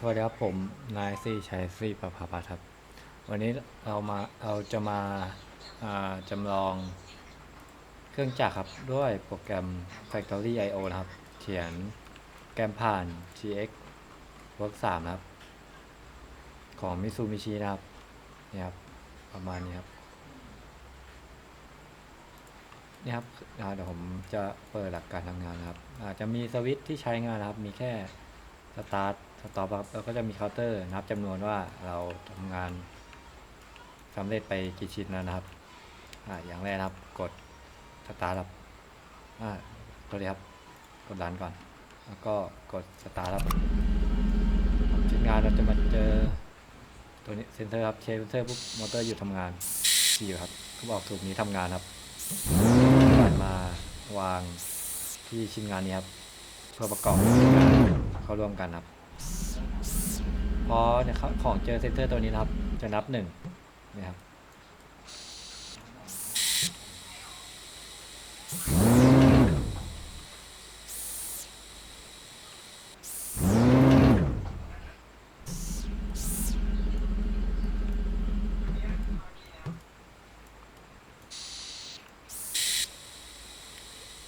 สวัสดีครับผมนายซีชัยซีประภาพัฒน์ครับ วันนี้เรามาเราจะมาาจำลองเครื่องจักรครับ ด้วยโปรแกรม Factory I/O นะครับ เขียนแกมผ่าน GX Work 3นะครับ ของ Mitsubishi นะครับนี่ครับ ประมาณนี้ครับนี่ครับเดี๋ยวผมจะเปิดหลักการทำงานนะครับ อาจจะมีสวิตช์ที่ใช้งานนะครับ มีแค่สตาร์ท สต็อปครับแล้วก็จะมีเคาน์เตอร์นับจำนวนว่าเราทำงานสำเร็จไปกี่ชิ้นแล้วนะครับอ่าอย่างแรกครับกดสตาร์ทครับอ่าตัวนี้ครับกดรันก่อน แล้วก็กดสตาร์ทครับชิ้นงานเราจะมาเจอตัวนี้เซนเซอร์ครับเชฟเซนเซอร์ปุ๊บมอเตอร์หยุดทำงานอยู่ครับก็บอกสูบนี้ทำงานครับผ่านมาวางที่ชิ้นงานนี้ครับเพื่อประกอบเข้าร่วมกันครับ พอเนี่ยครับของเจอเซนเซอร์ตัวนี้นะครับ จะนับหนึ่งนะครับ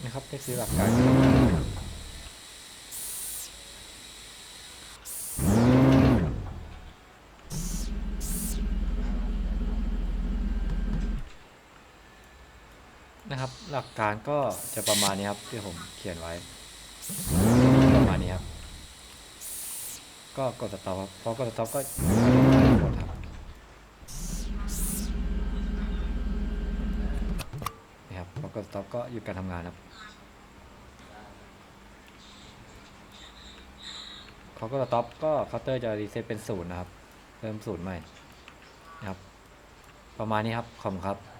นะครับนี่คือหลักการ นะครับ หลักการก็จะประมาณนี้ครับที่ผมเขียนไว้ ประมาณนี้ครับ ก็กดสต็อปครับพอกดสต็อปก็กดครับนี่ครับพอกดสต็อปก็หยุดการทำงานครับพอกดสต็อปก็เคาน์เตอร์จะรีเซ็ตเป็นศูนย์นะครับ เริ่มศูนย์ใหม่นะครับ ประมาณนี้ครับขอบคุณครับ